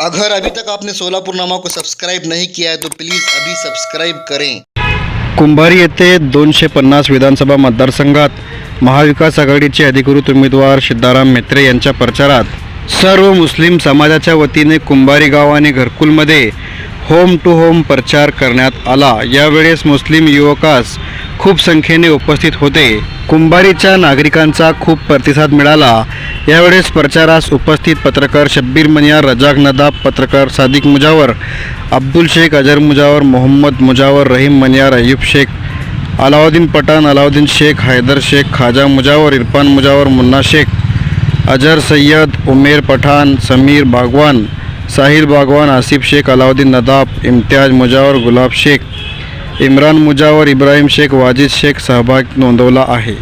अगर अभी तक आपने सोलापुर नामा को सब्सक्राइब नहीं किया है तो प्लीज़ अभी सब्सक्राइब करें। कुंभारी येथे दोनशे पन्नास विधानसभा मतदारसंघात महाविकास आघाडीचे अधिकृत उमेदवार सिद्धाराम म्हेत्रे यांच्या प्रचारात सर्व मुस्लिम समाजाच्या वतीने कुंभारी गाव आणि घरकुलमध्ये होम टू होम प्रचार करण्यात आला. यावेळेस मुस्लिम युवकास खूप संख्येने उपस्थित होते. कुंभारीच्या नागरिकांचा खूप प्रतिसाद मिळाला. यावेळेस प्रचारास उपस्थित पत्रकार शब्बीर मनियार रजाक नदाब पत्रकार सादिक मुजावर अब्दुल शेख अजर मुजावर मोहम्मद मुजावर रहीम मनियार अयुब शेख अलाउद्दीन पठाण अलाउद्दीन शेख हैदर शेख खाजा मुजावर इरफान मुजावर मुन्ना शेख अजर सय्यद उमेर पठाण समीर बागवान साहिल बागवान आसिफ शेख अलाउद्दीन नदाब इम्तियाज मुजावर गुलाब शेख इम्रान मुजावर इब्राहिम शेख वाजिद शेख सहभाग नोंदवला आहे.